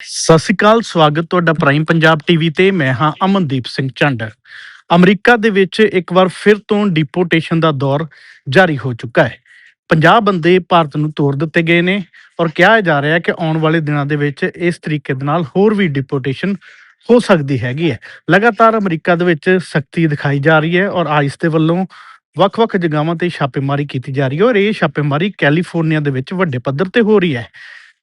ਸਤਿ ਸ਼੍ਰੀ ਅਕਾਲ, ਸਵਾਗਤ ਤੁਹਾਡਾ ਪ੍ਰਾਈਮ ਪੰਜਾਬ ਟੀਵੀ ਤੇ। ਮੈਂ ਹਾਂ ਅਮਨਦੀਪ ਸਿੰਘ ਚੰਡ ਅਮਰੀਕਾ ਦੇ ਵਿੱਚ ਇੱਕ ਵਾਰ ਫਿਰ ਤੋਂ ਡਿਪੋਰਟੇਸ਼ਨ ਦਾ ਦੌਰ ਜਾਰੀ ਹੋ ਚੁੱਕਾ ਹੈ। 50 ਬੰਦੇ ਭਾਰਤ ਨੂੰ ਤੋਰ ਦਿੱਤੇ ਗਏ ਨੇ ਔਰ ਕਿਹਾ ਜਾ ਰਿਹਾ ਹੈ ਕਿ ਆਉਣ ਵਾਲੇ ਦਿਨਾਂ ਦੇ ਵਿੱਚ ਇਸ ਤਰੀਕੇ ਦੇ ਨਾਲ ਹੋਰ ਵੀ ਡਿਪੋਰਟੇਸ਼ਨ ਹੋ ਸਕਦੀ ਹੈਗੀ ਹੈ। ਲਗਾਤਾਰ ਅਮਰੀਕਾ ਦੇ ਵਿੱਚ ਸਖਤੀ ਦਿਖਾਈ ਜਾ ਰਹੀ ਹੈ ਔਰ ਆਈਸ ਦੇ ਵੱਲੋਂ ਵੱਖ-ਵੱਖ ਜਗ੍ਹਾਵਾਂ ਤੇ ਛਾਪੇਮਾਰੀ ਕੀਤੀ ਜਾ ਰਹੀ ਹੈ ਔਰ ਇਹ ਛਾਪੇਮਾਰੀ ਕੈਲੀਫੋਰਨੀਆ ਦੇ ਵਿੱਚ ਵੱਡੇ ਪੱਧਰ ਤੇ ਹੋ ਰਹੀ ਹੈ।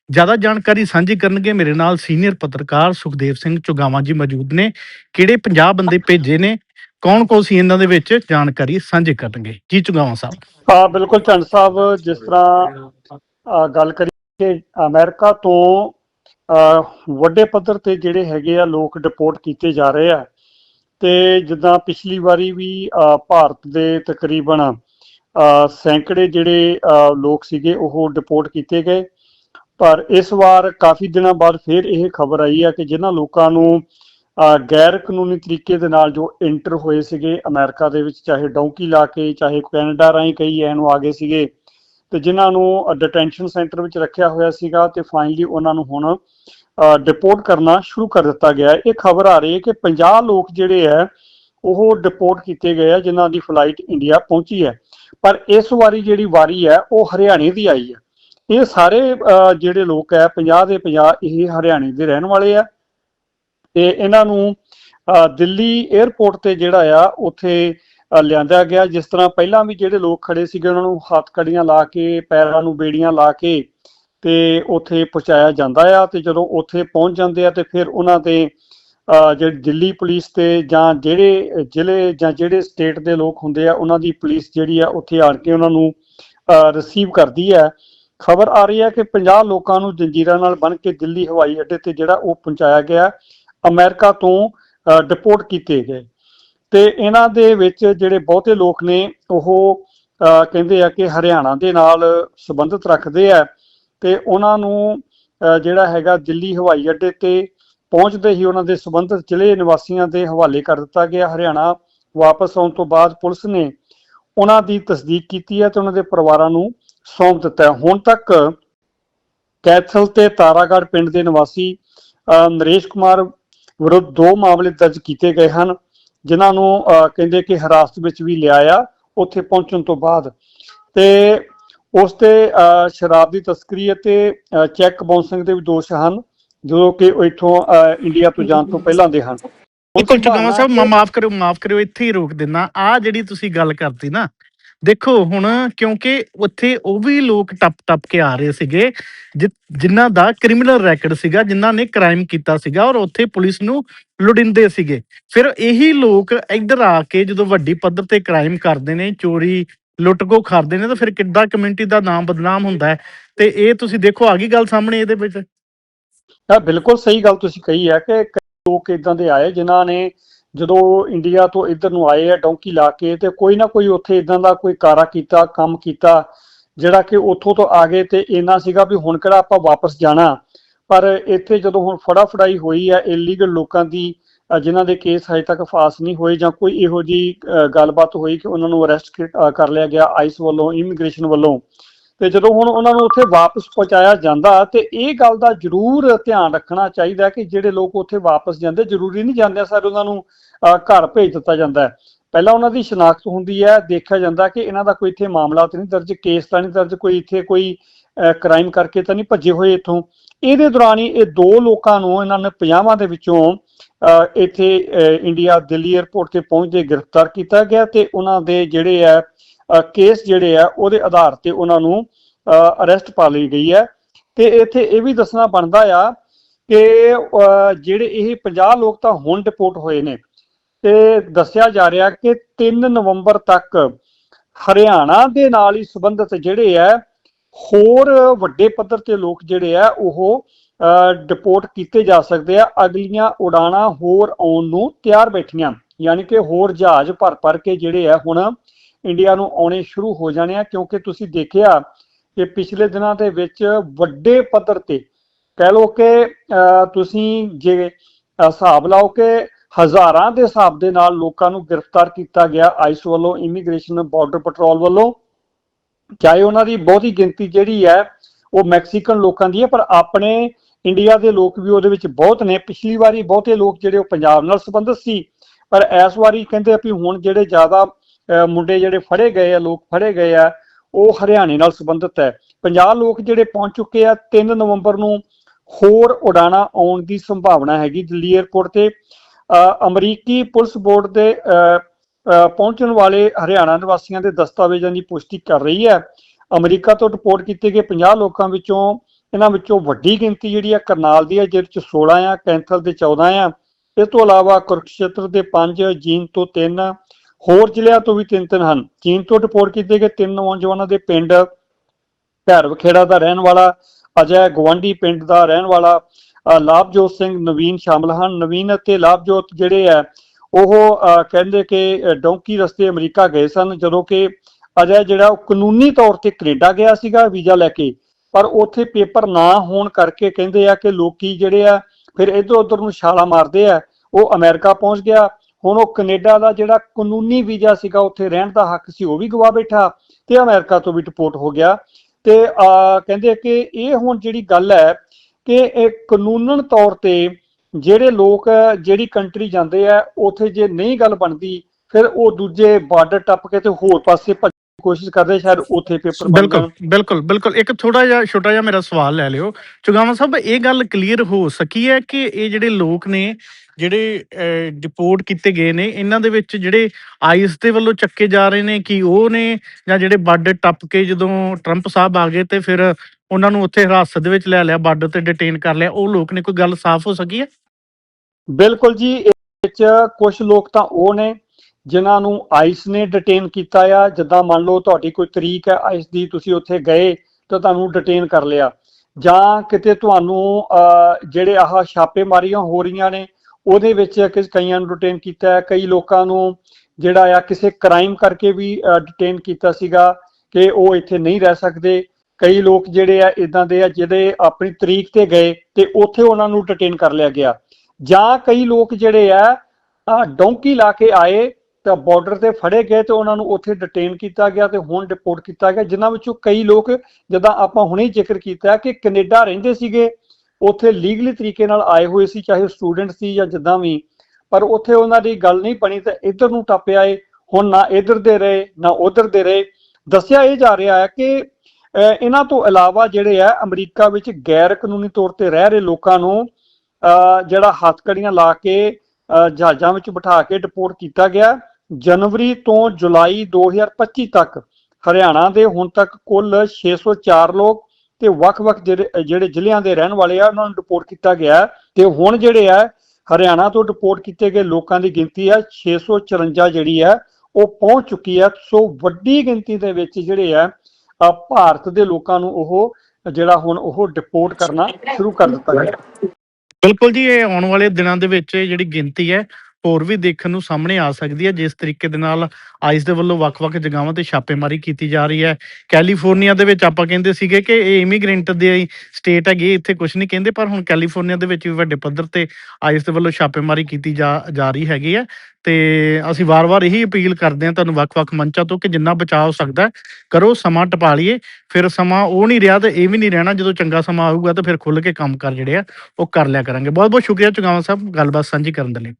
ਜ਼ਿਆਦਾ ਜਾਣਕਾਰੀ ਸਾਂਝੀ ਕਰਨਗੇ ਮੇਰੇ ਨਾਲ ਸੀਨੀਅਰ ਪੱਤਰਕਾਰ ਸੁਖਦੇਵ ਸਿੰਘ ਚੁਗਾਵਾਂ ਜੀ ਮੌਜੂਦ ਨੇ। ਕਿਹੜੇ 50 ਬੰਦੇ ਭੇਜੇ ਨੇ? ਕੌਣ ਕੌਣ ਸੀ ਇਹਨਾਂ ਦੇ ਵਿੱਚ? ਜਾਣਕਾਰੀ ਸਾਂਝੀ ਕਰਨਗੇ। ਜੀ ਚੁਗਾਵਾਂ ਸਾਹਿਬ। ਹਾਂ ਬਿਲਕੁਲ ਚੰਦ ਸਾਹਿਬ ਜਿਸ ਤਰ੍ਹਾਂ ਗੱਲ ਕਰੀਏ ਕਿ ਅਮਰੀਕਾ ਤੋਂ ਅਹ, ਵੱਡੇ ਪੱਧਰ ਤੇ ਜਿਹੜੇ ਹੈਗੇ ਆ ਲੋਕ ਡਿਪੋਰਟ ਕੀਤੇ ਜਾ ਰਹੇ ਆ। ਤੇ ਜਿੱਦਾਂ ਪਿਛਲੀ ਵਾਰੀ ਵੀ ਭਾਰਤ ਦੇ ਤਕਰੀਬਨ ਅਹ, ਸੈਂਕੜੇ ਜਿਹੜੇ ਲੋਕ ਸੀਗੇ ਉਹ ਡਿਪੋਰਟ ਕੀਤੇ ਗਏ। ਪਰ ਇਸ ਵਾਰ ਕਾਫੀ ਦਿਨਾਂ ਬਾਅਦ ਫਿਰ ਇਹ ਖਬਰ ਆਈ ਹੈ ਕਿ ਜਿਨ੍ਹਾਂ ਲੋਕਾਂ ਨੂੰ ਗੈਰ ਕਾਨੂੰਨੀ ਤਰੀਕੇ ਦੇ ਨਾਲ ਜੋ ਇੰਟਰ ਹੋਏ ਸੀਗੇ ਅਮਰੀਕਾ ਦੇ ਵਿੱਚ, ਚਾਹੇ ਡੌਂਕੀ ਲਾ ਕੇ, ਚਾਹੇ ਕੈਨੇਡਾ ਰਾਹੀਂ ਕਈ ਐਨ ਨੂੰ ਆ ਗਏ ਸੀਗੇ, ਤੇ ਜਿਨ੍ਹਾਂ ਨੂੰ ਡਿਟੈਂਸ਼ਨ ਸੈਂਟਰ ਵਿੱਚ ਰੱਖਿਆ ਹੋਇਆ ਸੀਗਾ ਤੇ ਫਾਈਨਲੀ ਉਹਨਾਂ ਨੂੰ ਹੁਣ ਡਿਪੋਰਟ ਕਰਨਾ ਸ਼ੁਰੂ ਕਰ ਦਿੱਤਾ ਗਿਆ। ਇਹ ਖਬਰ ਆ ਰਹੀ ਹੈ ਕਿ 50 ਲੋਕ ਜਿਹੜੇ ਹੈ, ਉਹ ਡਿਪੋਰਟ ਕੀਤੇ ਗਏ ਆ, ਜਿਨ੍ਹਾਂ ਦੀ ਫਲਾਈਟ ਇੰਡੀਆ ਪਹੁੰਚੀ ਹੈ। ਪਰ ਇਸ ਵਾਰੀ ਜਿਹੜੀ ਵਾਰੀ ਹੈ, ਉਹ ਹਰਿਆਣੇ ਦੀ ਆਈ ਹੈ। ਇਹ ਸਾਰੇ ਅਹ, ਜਿਹੜੇ ਲੋਕ ਹੈ 50 ਦੇ 50 ਇਹ ਹਰਿਆਣੇ ਦੇ ਰਹਿਣ ਵਾਲੇ ਆ। ਤੇ ਇਹਨਾਂ ਨੂੰ ਅਹ, ਦਿੱਲੀ 에ਅਰਪੋਰਟ ਤੇ ਜਿਹੜਾ ਆ ਉੱਥੇ ਲਿਆਂਦਾ ਗਿਆ। ਜਿਸ ਤਰ੍ਹਾਂ ਪਹਿਲਾਂ ਵੀ ਜਿਹੜੇ ਲੋਕ ਖੜੇ ਸੀਗੇ ਉਹਨਾਂ ਨੂੰ ਹੱਥ ਕੜੀਆਂ ਲਾ ਕੇ ਪੈਰਾਂ ਨੂੰ ਬੇੜੀਆਂ ਲਾ ਕੇ ਤੇ ਉੱਥੇ ਪਹੁੰਚਾਇਆ ਜਾਂਦਾ ਆ ਤੇ ਜਦੋਂ ਉੱਥੇ ਪਹੁੰਚ ਜਾਂਦੇ ਆ ਤੇ ਫਿਰ ਉਹਨਾਂ ਤੇ ਅਹ, ਜਿਹੜੀ ਦਿੱਲੀ ਪੁਲਿਸ ਤੇ ਜਾਂ ਜਿਹੜੇ ਜ਼ਿਲ੍ਹੇ ਜਾਂ ਜਿਹੜੇ ਸਟੇਟ ਦੇ ਲੋਕ ਹੁੰਦੇ ਆ ਉਹਨਾਂ ਦੀ ਪੁਲਿਸ ਜਿਹੜੀ ਆ ਉੱਥੇ ਆਣ ਕੇ ਉਹਨਾਂ ਨੂੰ ਰਿਸੀਵ ਕਰਦੀ ਹੈ ਖਬਰ ਆ ਰਹੀ ਹੈ ਕਿ 50 ਲੋਕਾਂ ਨੂੰ ਜੰਜੀਰਾਂ ਨਾਲ ਬੰਨ੍ਹ ਕੇ ਦਿੱਲੀ ਹਵਾਈ ਅੱਡੇ ਤੇ ਜਿਹੜਾ ਉਹ ਪਹੁੰਚਾਇਆ ਗਿਆ ਅਮਰੀਕਾ ਤੋਂ ਡਿਪੋਰਟ ਕੀਤੇ ਗਏ। ਤੇ ਇਹਨਾਂ ਦੇ ਵਿੱਚ ਜਿਹੜੇ ਬਹੁਤੇ ਲੋਕ ਨੇ ਉਹ ਕਹਿੰਦੇ ਆ ਕਿ ਹਰਿਆਣਾ ਦੇ ਨਾਲ ਸੰਬੰਧਿਤ ਰੱਖਦੇ ਆ ਤੇ ਉਹਨਾਂ ਨੂੰ ਅਹ, ਜਿਹੜਾ ਹੈਗਾ ਦਿੱਲੀ ਹਵਾਈ ਅੱਡੇ ਤੇ ਪਹੁੰਚਦੇ ਹੀ ਉਹਨਾਂ ਦੇ ਸੰਬੰਧਿਤ ਜ਼ਿਲ੍ਹੇ ਨਿਵਾਸੀਆਂ ਦੇ ਹਵਾਲੇ ਕਰ ਦਿੱਤਾ ਗਿਆ। ਹਰਿਆਣਾ ਵਾਪਸ ਆਉਣ ਤੋਂ ਬਾਅਦ ਪੁਲਿਸ ਨੇ ਉਹਨਾਂ ਦੀ ਤਸਦੀਕ ਕੀਤੀ ਹੈ ਤੇ ਉਹਨਾਂ ਦੇ ਪਰਿਵਾਰਾਂ ਨੂੰ ਸੌਂਪ ਦਿੱਤਾ ਹੁਣ ਤੱਕ ਕੈਥਲ ਤੇ ਤਾਰਾਗੜ੍ਹ ਪਿੰਡ ਦੇ ਨਿਵਾਸੀ ਨਰੇਸ਼ ਕੁਮਾਰ ਵਿਰੁੱਧ ਦੋ ਮਾਮਲੇ ਦਰਜ ਕੀਤੇ ਗਏ ਹਨ ਜਿਨ੍ਹਾਂ ਨੂੰ ਕਹਿੰਦੇ ਕਿ ਹਿਰਾਸਤ ਵਿੱਚ ਵੀ ਲਿਆ ਆ ਉੱਥੇ ਪਹੁੰਚਣ ਤੋਂ ਬਾਅਦ। ਤੇ ਉਸ ਤੇ ਸ਼ਰਾਬ ਦੀ ਤਸਕਰੀ ਅਤੇ ਚੈੱਕ ਬਾਉਂਸਿੰਗ ਦੇ ਵੀ ਦੋਸ਼ ਹਨ ਜੋ ਕਿ ਉਹ ਇੱਥੋਂ ਇੰਡੀਆ ਤੋਂ ਜਾਣ ਤੋਂ ਪਹਿਲਾਂ ਦੇ ਹਨ। ਬਿਲਕੁਲ ਚੁਗਾਵਾਂ ਸਾਹਿਬ ਮਾ- ਮਾਫ ਕਰਿਓ ਮਾਫ ਕਰਿਓ ਇੱਥੇ ਹੀ ਰੋਕ ਦਿੰਦਾ। ਆ ਜਿਹੜੀ ਤੁਸੀਂ ਗੱਲ ਕਰਤੀ ਨਾ ਦੇਖੋ ਹੁਣ ਕਿਉਂਕਿ ਉੱਥੇ ਉਹ ਵੀ ਲੋਕ ਟੱਪ ਟੱਪ ਕੇ ਆ ਰਹੇ ਸੀਗੇ ਜਿਨ੍ਹਾਂ ਦਾ ਕ੍ਰਿਮੀਨਲ ਰੈਕੋਰਡ ਸੀਗਾ, ਜਿਨ੍ਹਾਂ ਨੇ ਕ੍ਰਾਈਮ ਕੀਤਾ ਸੀਗਾ ਔਰ ਉੱਥੇ ਪੁਲਿਸ ਨੂੰ ਲੁੜਿੰਦੇ ਸੀਗੇ। ਫਿਰ ਇਹੀ ਲੋਕ ਇੱਧਰ ਆ ਕੇ ਜਦੋਂ ਵੱਡੀ ਪੱਧਰ ਤੇ ਕ੍ਰਾਈਮ ਕਰਦੇ ਨੇ, ਚੋਰੀ ਲੁੱਟਖੋ ਕਰਦੇ ਨੇ, ਤਾਂ ਫਿਰ ਕਿੱਦਾਂ ਕਮਿਊਨਿਟੀ ਦਾ ਨਾਮ ਬਦਨਾਮ ਹੁੰਦਾ ਹੈ? ਤੇ ਇਹ ਤੁਸੀਂ ਦੇਖੋ, ਆ ਗਈ ਗੱਲ ਸਾਹਮਣੇ ਇਹਦੇ ਵਿੱਚ। ਤਾਂ ਬਿਲਕੁਲ ਸਹੀ ਗੱਲ ਤੁਸੀਂ ਕਹੀ ਹੈ ਕਿ ਕਈ ਲੋਕ ਇਦਾਂ ਦੇ ਆਏ, ਜਿਨ੍ਹਾਂ ਨੇ ਜਦੋਂ ਇੰਡੀਆ ਤੋਂ ਇੱਧਰ ਨੂੰ ਆਏ ਆ ਡੌਂਕੀ ਲਾ ਕੇ ਤੇ ਕੋਈ ਨਾ ਕੋਈ ਉੱਥੇ ਇਦਾਂ ਦਾ ਕੋਈ ਕਾਰਾ ਕੀਤਾ ਕੰਮ ਕੀਤਾ ਜਿਹੜਾ ਕਿ ਉੱਥੋਂ ਤੋਂ ਆ ਗਏ ਤੇ ਇੰਨਾ ਸੀਗਾ ਵੀ ਹੁਣ ਕਿਹੜਾ ਆਪਾਂ ਵਾਪਸ ਜਾਣਾ। ਪਰ ਇੱਥੇ ਜਦੋਂ ਹੁਣ ਫੜਾ ਫੜਾਈ ਹੋਈ ਹੈ ਇਲੀਗਲ ਲੋਕਾਂ ਦੀ ਅ, ਜਿਨ੍ਹਾਂ ਦੇ ਕੇਸ ਹਜੇ ਤੱਕ ਫਾਸ ਨਹੀਂ ਹੋਏ ਜਾਂ ਕੋਈ ਇਹੋ ਜੀ ਗੱਲਬਾਤ ਹੋਈ ਕਿ ਉਹਨਾਂ ਨੂੰ ਅਰੈਸਟ ਕਰ ਲਿਆ ਗਿਆ ਆਈਸ ਵੱਲੋਂ ਇਮੀਗ੍ਰੇਸ਼ਨ ਵੱਲੋਂ ਤੇ ਜਦੋਂ ਹੁਣ ਉਹਨਾਂ ਨੂੰ ਉੱਥੇ ਵਾਪਸ ਪਹੁੰਚਾਇਆ ਜਾਂਦਾ ਤੇ ਇਹ ਗੱਲ ਦਾ ਜ਼ਰੂਰ ਧਿਆਨ ਰੱਖਣਾ ਚਾਹੀਦਾ ਕਿ ਜਿਹੜੇ ਲੋਕ ਉੱਥੇ ਵਾਪਸ ਜਾਂਦੇ ਜ਼ਰੂਰੀ ਨਹੀਂ ਜਾਂਦੇ ਸਰ ਉਹਨਾਂ ਨੂੰ ਘਰ ਭੇਜ ਦਿੱਤਾ ਜਾਂਦਾ ਹੈ। ਪਹਿਲਾਂ ਉਹਨਾਂ ਦੀ ਸ਼ਨਾਖਤ ਹੁੰਦੀ ਹੈ ਦੇਖਿਆ ਜਾਂਦਾ ਕਿ ਇਹਨਾਂ ਦਾ ਕੋਈ ਇੱਥੇ ਮਾਮਲਾ ਤਾਂ ਨਹੀਂ ਦਰਜ ਕੇਸ ਤਾਂ ਨਹੀਂ ਦਰਜ ਕੋਈ ਇੱਥੇ ਕੋਈ ਕ੍ਰਾਈਮ ਕਰਕੇ ਤਾਂ ਨਹੀਂ ਭੱਜੇ ਹੋਏ ਇੱਥੋਂ। ਇਹਦੇ ਦੌਰਾਨ ਹੀ ਇਹ ਦੋ ਲੋਕਾਂ ਨੂੰ ਇਹਨਾਂ ਨੇ 50ਵਾਂ ਦੇ ਵਿੱਚੋਂ ਅਹ, ਇੱਥੇ ਅਹ, ਇੰਡੀਆ ਦਿੱਲੀ 에ਅਰਪੋਰਟ ਤੇ ਪਹੁੰਚਦੇ ਗ੍ਰਿਫਤਾਰ ਕੀਤਾ ਗਿਆ ਤੇ ਉਹਨਾਂ ਦੇ ਜਿਹੜੇ ਹੈ ਕੇਸ ਜਿਹੜੇ ਆ, ਉਹਦੇ ਆਧਾਰ ਤੇ ਉਹਨਾਂ ਨੂੰ ਅਰੈਸਟ ਪਾ ਲਈ ਗਈ ਹੈ। ਤੇ ਇੱਥੇ ਇਹ ਵੀ ਦੱਸਣਾ ਬਣਦਾ ਆ ਕਿ ਜਿਹੜੇ ਇਹ 50 ਲੋਕ ਤਾਂ ਹੁਣ ਡਿਪੋਰਟ ਹੋਏ ਨੇ। ਤੇ ਦੱਸਿਆ ਜਾ ਰਿਹਾ ਕਿ 3 ਨਵੰਬਰ ਤੱਕ ਹਰਿਆਣਾ ਦੇ ਨਾਲ ਹੀ ਸੰਬੰਧਿਤ ਜਿਹੜੇ ਆ, ਹੋਰ ਵੱਡੇ ਪੱਧਰ ਤੇ ਲੋਕ ਜਿਹੜੇ ਆ, ਉਹ ਡਿਪੋਰਟ ਕੀਤੇ ਜਾ ਸਕਦੇ ਆ। ਅਗਲੀਆਂ ਉਡਾਣਾਂ ਹੋਰ ਆਉਣ ਨੂੰ ਤਿਆਰ ਬੈਠੀਆਂ। ਯਾਨੀ ਕਿ ਹੋਰ ਜਹਾਜ਼ ਭਰ ਭਰ ਕੇ ਜਿਹੜੇ ਆ ਹੁਣ ਇੰਡੀਆ ਨੂੰ ਆਉਣੇ ਸ਼ੁਰੂ ਹੋ ਜਾਣੇ ਆ, ਕਿਉਂਕਿ ਤੁਸੀਂ ਦੇਖਿਆ ਕਿ ਪਿਛਲੇ ਦਿਨਾਂ ਦੇ ਵਿੱਚ ਵੱਡੇ ਪੱਧਰ ਤੇ ਕਹਿ ਲਓ ਕਿ ਤੁਸੀਂ ਜੇ ਹਿਸਾਬ ਲਾਓ ਕਿ ਹਜ਼ਾਰਾਂ ਦੇ ਹਿਸਾਬ ਦੇ ਨਾਲ ਲੋਕਾਂ ਨੂੰ ਗ੍ਰਿਫਤਾਰ ਕੀਤਾ ਗਿਆ ਆਈਸ ਵੱਲੋਂ, ਇਮੀਗ੍ਰੇਸ਼ਨ ਬਾਰਡਰ ਪੈਟਰੋਲ ਵੱਲੋਂ। ਚਾਹੇ ਉਹਨਾਂ ਦੀ ਬਹੁਤੀ ਗਿਣਤੀ ਜਿਹੜੀ ਹੈ, ਉਹ ਮੈਕਸੀਕਨ ਲੋਕਾਂ ਦੀ ਹੈ, ਪਰ ਆਪਣੇ ਇੰਡੀਆ ਦੇ ਲੋਕ ਵੀ ਉਹਦੇ ਵਿੱਚ ਬਹੁਤ ਨੇ। ਪਿਛਲੀ ਵਾਰੀ ਬਹੁਤੇ ਲੋਕ ਜਿਹੜੇ ਉਹ ਪੰਜਾਬ ਨਾਲ ਸੰਬੰਧਿਤ ਸੀ, ਪਰ ਇਸ ਵਾਰੀ ਕਹਿੰਦੇ ਵੀ ਹੁਣ ਜਿਹੜੇ ਜ਼ਿਆਦਾ ਮੁੰਡੇ ਜਿਹੜੇ ਫੜੇ ਗਏ ਆ, ਲੋਕ ਫੜੇ ਗਏ ਆ, ਉਹ ਹਰਿਆਣੇ ਨਾਲ ਸੰਬੰਧਿਤ ਹੈ। 50 ਲੋਕ ਜਿਹੜੇ ਪਹੁੰਚ ਚੁੱਕੇ ਆ 3 ਨਵੰਬਰ ਨੂੰ ਹੋਰ ਉਡਾਣਾ ਆਉਣ ਦੀ ਸੰਭਾਵਨਾ ਹੈਗੀ ਦਿੱਲੀ 에ਅਰਪੋਰਟ ਤੇ ਅਮਰੀਕੀ ਪੁਲਿਸ ਬੋਰਡ ਦੇ ਪਹੁੰਚਣ ਵਾਲੇ ਹਰਿਆਣਾ ਨਿਵਾਸੀਆਂ ਦੇ ਦਸਤਾਵੇਜ਼ਾਂ ਦੀ ਪੁਸ਼ਟੀ ਕਰ ਰਹੀ ਹੈ। ਅਮਰੀਕਾ ਤੋਂ ਰਿਪੋਰਟ ਕੀਤੇ ਗਏ 50 ਲੋਕਾਂ ਵਿੱਚੋਂ, ਇਹਨਾਂ ਵਿੱਚੋਂ ਵੱਡੀ ਗਿਣਤੀ ਜਿਹੜੀ ਆ ਕਰਨਾਲ ਦੀ ਹੈ, ਜਿਹਦੇ ਚ 16 ਆ, ਕੈਂਥਲ ਦੇ 14 ਆ। ਇਸ ਤੋਂ ਇਲਾਵਾ ਕੁਰਕਸ਼ੇਤਰ ਦੇ 5 ਜੀਨ ਤੋਂ 3 ਹੋਰ ਜ਼ਿਲ੍ਹਿਆਂ ਤੋਂ ਵੀ ਤਿੰਨ ਤਿੰਨ ਹਨ। ਚੀਨ ਤੋਂ ਰਿਪੋਰਟ ਕੀਤੇ ਗਏ ਤਿੰਨ ਨੌਜਵਾਨਾਂ ਦੇ ਪਿੰਡ ਭੈਰਵ ਖੇੜਾ ਦਾ ਰਹਿਣ ਵਾਲਾ ਅਜੈ ਗਵਾਂਡੀ ਪਿੰਡ ਦਾ ਰਹਿਣ ਵਾਲਾ ਲਾਭਜੋਤ ਸਿੰਘ ਨਵੀਨ ਸ਼ਾਮਲ ਹਨ। ਨਵੀਨ ਅਤੇ ਲਾਭਜੋਤ ਜਿਹੜੇ ਆ ਉਹ ਅ, ਕਹਿੰਦੇ ਕਿ ਅ, ਡੌਂਕੀ ਰਸਤੇ ਅਮਰੀਕਾ ਗਏ ਸਨ ਜਦੋਂ ਕਿ ਅਜੈ ਜਿਹੜਾ ਉਹ ਕਾਨੂੰਨੀ ਤੌਰ ਤੇ ਕੈਨੇਡਾ ਗਿਆ ਸੀਗਾ ਵੀਜ਼ਾ ਲੈ ਕੇ। ਪਰ ਉੱਥੇ ਪੇਪਰ ਨਾ ਹੋਣ ਕਰਕੇ ਕਹਿੰਦੇ ਆ ਕਿ ਲੋਕੀ ਜਿਹੜੇ ਆ ਫਿਰ ਇਧਰ ਉਧਰ ਨੂੰ ਛਾਲਾ ਮਾਰਦੇ ਆ ਉਹ ਅਮਰੀਕਾ ਪਹੁੰਚ ਗਿਆ। ਹੁਣ ਉਹ ਕੈਨੇਡਾ ਦਾ ਜਿਹੜਾ ਕਾਨੂੰਨੀ ਵੀਜ਼ਾ ਸੀਗਾ ਉੱਥੇ ਰਹਿਣ ਦਾ ਹੱਕ ਸੀ ਉਹ ਵੀ ਗਵਾ ਬੈਠਾ ਤੇ ਅਮਰੀਕਾ ਤੋਂ ਵੀ ਡਿਪੋਰਟ ਹੋ ਗਿਆ। ਤੇ ਆ ਕਹਿੰਦੇ ਕਿ ਇਹ ਹੁਣ ਜਿਹੜੀ ਗੱਲ ਹੈ ਕਿ ਇਹ ਕਾਨੂੰਨਨ ਤੌਰ ਤੇ ਜਿਹੜੇ ਲੋਕ ਜਿਹੜੀ ਕੰਟਰੀ ਜਾਂਦੇ ਆ ਉੱਥੇ ਜੇ ਨਹੀਂ ਗੱਲ ਬਣਦੀ ਫਿਰ ਉਹ ਦੂਜੇ ਬਾਰਡਰ ਟੱਪ ਕੇ ਤੇ ਹੋਰ ਪਾਸੇ ਭੱਜਣ ਦੀ ਕੋਸ਼ਿਸ਼ ਕਰਦੇ ਸ਼ਾਇਦ ਉੱਥੇ ਪੇਪਰ ਬਿਲਕੁਲ ਬਿਲਕੁਲ ਬਿਲਕੁਲ। ਇੱਕ ਥੋੜਾ ਜਿਹਾ ਛੋਟਾ ਜਿਹਾ ਮੇਰਾ ਸਵਾਲ ਲੈ ਲਿਓ। ਚੁਗਾਵਾ ਸਾਹਿਬ ਇਹ ਗੱਲ ਕਲੀਅਰ ਹੋ ਸਕੀ ਹੈ ਕਿ ਇਹ ਜਿਹੜੇ ਲੋਕ ਨੇ ਜਿਹੜੇ ਡਿਪੋਰਟ ਕੀਤੇ ਗਏ ਨੇ ਇਹਨਾਂ ਦੇ ਵਿੱਚ ਜਿਹੜੇ ਆਈਸ ਦੇ ਵੱਲੋਂ ਚੱਕੇ ਜਾ ਰਹੇ ਨੇ ਕਿ ਉਹ ਨੇ ਜਾਂ ਜਿਹੜੇ ਬਾਰਡਰ ਟੱਪ ਕੇ ਜਦੋਂ ਟਰੰਪ ਸਾਹਿਬ ਆ ਗਏ ਤੇ ਫਿਰ ਉਹਨਾਂ ਨੂੰ ਉੱਥੇ ਹਿਰਾਸਤ ਦੇ ਵਿੱਚ ਲੈ ਲਿਆ ਬਾਰਡਰ ਤੇ ਡਿਟੇਨ ਕਰ ਲਿਆ ਉਹ ਲੋਕ ਨੇ ਕੋਈ ਗੱਲ ਸਾਫ਼ ਹੋ ਸਕੀ ਹੈ? ਬਿਲਕੁਲ ਜੀ ਇਹ ਵਿੱਚ ਕੁਝ ਲੋਕ ਤਾਂ ਉਹ ਨੇ ਜਿਨ੍ਹਾਂ ਨੂੰ ਆਈਸ ਨੇ ਡਿਟੇਨ ਕੀਤਾ ਆ ਜਿੱਦਾਂ ਮੰਨ ਲਓ ਤੁਹਾਡੀ ਕੋਈ ਤਰੀਕ ਹੈ ਆਈਸ ਦੀ ਤੁਸੀਂ ਉੱਥੇ ਗਏ ਤਾਂ ਤੁਹਾਨੂੰ ਡਿਟੇਨ ਕਰ ਲਿਆ। ਜਾਂ ਕਿਤੇ ਤੁਹਾਨੂੰ ਅਹ, ਜਿਹੜੇ ਆਹ ਛਾਪੇਮਾਰੀਆਂ ਹੋ ਰਹੀਆਂ ਨੇ ਉਹਦੇ ਵਿੱਚ ਕਈਆਂ ਨੂੰ ਡਿਟੇਨ ਕੀਤਾ ਹੈ, ਕਈ ਲੋਕਾਂ ਨੂੰ ਜਿਹੜਾ ਆ ਕਿਸੇ ਕ੍ਰਾਈਮ ਕਰਕੇ ਵੀ ਡਿਟੇਨ ਕੀਤਾ ਸੀਗਾ ਕਿ ਉਹ ਇੱਥੇ ਨਹੀਂ ਰਹਿ ਸਕਦੇ। ਕਈ ਲੋਕ ਜਿਹੜੇ ਆ ਇਦਾਂ ਦੇ ਆ ਜਿਹੜੇ ਆਪਣੀ ਤਰੀਕ ਤੇ ਗਏ ਤੇ ਉੱਥੇ ਉਹਨਾਂ ਨੂੰ ਡਿਟੇਨ ਕਰ ਲਿਆ ਗਿਆ। ਜਾਂ ਕਈ ਲੋਕ ਜਿਹੜੇ ਆ ਆ ਡੌਂਕੀ ਲਾ ਕੇ ਆਏ ਤਾਂ ਬਾਰਡਰ ਤੇ ਫੜੇ ਗਏ ਤੇ ਉਹਨਾਂ ਨੂੰ ਉੱਥੇ ਡਿਟੇਨ ਕੀਤਾ ਗਿਆ ਤੇ ਹੁਣ ਡਿਪੋਰਟ ਕੀਤਾ ਗਿਆ, ਜਿਨ੍ਹਾਂ ਵਿੱਚੋਂ ਕਈ ਲੋਕ, ਜਦਾਂ ਆਪਾਂ ਹੁਣੇ ਜ਼ਿਕਰ ਕੀਤਾ ਕਿ ਕੈਨੇਡਾ ਰਹਿੰਦੇ ਸੀਗੇ ਉੱਥੇ ਲੀਗਲੀ ਤਰੀਕੇ ਨਾਲ ਆਏ ਹੋਏ ਸੀ ਚਾਹੇ ਸਟੂਡੈਂਟ ਸੀ ਜਾਂ ਜਿੱਦਾਂ ਵੀ ਪਰ ਉੱਥੇ ਉਹਨਾਂ ਦੀ ਗੱਲ ਨਹੀਂ ਬਣੀ ਤੇ ਇੱਧਰ ਨੂੰ ਟੱਪੇ ਆਏ ਹੁਣ ਨਾ ਇੱਧਰ ਦੇ ਰਹੇ ਨਾ ਉੱਧਰ ਦੇ ਰਹੇ। ਦੱਸਿਆ ਇਹ ਜਾ ਰਿਹਾ ਹੈ ਕਿ ਇਹਨਾਂ ਤੋਂ ਇਲਾਵਾ ਜਿਹੜੇ ਆ ਅਮਰੀਕਾ ਵਿੱਚ ਗੈਰ ਕਾਨੂੰਨੀ ਤੌਰ ਤੇ ਰਹਿ ਰਹੇ ਲੋਕਾਂ ਨੂੰ ਅਹ, ਜਿਹੜਾ ਹੱਥਕੜੀਆਂ ਲਾ ਕੇ ਜਹਾਜ਼ਾਂ ਵਿੱਚ ਬਿਠਾ ਕੇ ਡਿਪੋਰਟ ਕੀਤਾ ਗਿਆ ਜਨਵਰੀ ਤੋਂ ਜੁਲਾਈ 2025 ਤੱਕ। ਹਰਿਆਣਾ ਦੇ ਹੁਣ ਤੱਕ ਕੁੱਲ 604 ਲੋਕ ਤੇ ਵੱਖ-ਵੱਖ ਜਿਹੜੇ ਜਿਹੜੇ ਜ਼ਿਲ੍ਹਿਆਂ ਦੇ ਰਹਿਣ ਵਾਲੇ ਆ, ਉਹਨਾਂ ਨੂੰ ਡਿਪੋਰਟ ਕੀਤਾ ਗਿਆ ਹੈ। ਤੇ ਹੁਣ ਜਿਹੜੇ ਆ, ਹਰਿਆਣਾ ਤੋਂ ਡਿਪੋਰਟ ਕੀਤੇ ਗਏ ਲੋਕਾਂ ਦੀ ਗਿਣਤੀ ਆ 654 ਜਿਹੜੀ ਆ, ਉਹ ਪਹੁੰਚ ਚੁੱਕੀ ਆ। ਸੋ ਵੱਡੀ ਗਿਣਤੀ ਦੇ ਵਿੱਚ ਜਿਹੜੇ ਆ ਭਾਰਤ ਦੇ ਲੋਕਾਂ ਨੂੰ ਉਹ, ਜਿਹੜਾ ਹੁਣ ਉਹ ਡਿਪੋਰਟ ਕਰਨਾ ਸ਼ੁਰੂ ਕਰ ਦਿੱਤਾ ਗਿਆ। ਬਿਲਕੁਲ ਜੀ, ਇਹ ਆਉਣ ਵਾਲੇ ਦਿਨਾਂ ਦੇ ਵਿੱਚ ਇਹ ਜਿਹੜੀ ਗਿਣਤੀ ਹੈ ਹੋਰ ਵੀ ਦੇਖਣ ਨੂੰ ਸਾਹਮਣੇ ਆ ਸਕਦੀ ਹੈ, ਜਿਸ ਤਰੀਕੇ ਦੇ ਨਾਲ ਆਈਸ ਦੇ ਵੱਲੋਂ ਵੱਖ-ਵੱਖ ਜਗ੍ਹਾਵਾਂ ਤੇ ਛਾਪੇਮਾਰੀ ਕੀਤੀ ਜਾ ਰਹੀ ਹੈ। ਕੈਲੀਫੋਰਨੀਆ ਦੇ ਵਿੱਚ ਆਪਾਂ ਕਹਿੰਦੇ ਸੀਗੇ ਕਿ ਇਹ ਇਮੀਗ੍ਰੈਂਟ ਦੇ ਸਟੇਟ ਹੈਗੀ, ਇੱਥੇ ਕੁਝ ਨਹੀਂ ਕਹਿੰਦੇ, ਪਰ ਹੁਣ ਕੈਲੀਫੋਰਨੀਆ ਦੇ ਵਿੱਚ ਵੀ ਵੱਡੇ ਪੱਧਰ ਤੇ ਆਈਸ ਦੇ ਵੱਲੋਂ ਛਾਪੇਮਾਰੀ ਕੀਤੀ ਜਾ ਜਾ ਰਹੀ ਹੈਗੀ ਹੈ। ਤੇ ਅਸੀਂ ਵਾਰ-ਵਾਰ ਇਹੀ ਅਪੀਲ ਕਰਦੇ ਹਾਂ ਤੁਹਾਨੂੰ ਵੱਖ-ਵੱਖ ਮੰਚਾਂ ਤੋਂ ਕਿ ਜਿੰਨਾ ਬਚਾਅ ਹੋ ਸਕਦਾ ਕਰੋ, ਸਮਾਂ ਟਪਾ ਲਈਏ। ਫਿਰ ਸਮਾਂ ਉਹ ਨਹੀਂ ਰਿਹਾ ਤੇ ਇਹ ਵੀ ਨਹੀਂ ਰਹਿਣਾ, ਜਦੋਂ ਚੰਗਾ ਸਮਾਂ ਆਊਗਾ ਤਾਂ ਫਿਰ ਖੁੱਲ ਕੇ ਕੰਮ ਕਰ ਜਿਹੜੇ ਆ, ਉਹ ਕਰ ਲਿਆ ਕਰਾਂਗੇ। ਬਹੁਤ-ਬਹੁਤ ਸ਼ੁਕਰੀਆ ਚੁਗਾਵਾ ਸਾਹਿਬ, ਗੱਲਬਾਤ ਸਾਂਝੀ ਕਰਨ ਦੇ ਲਈ।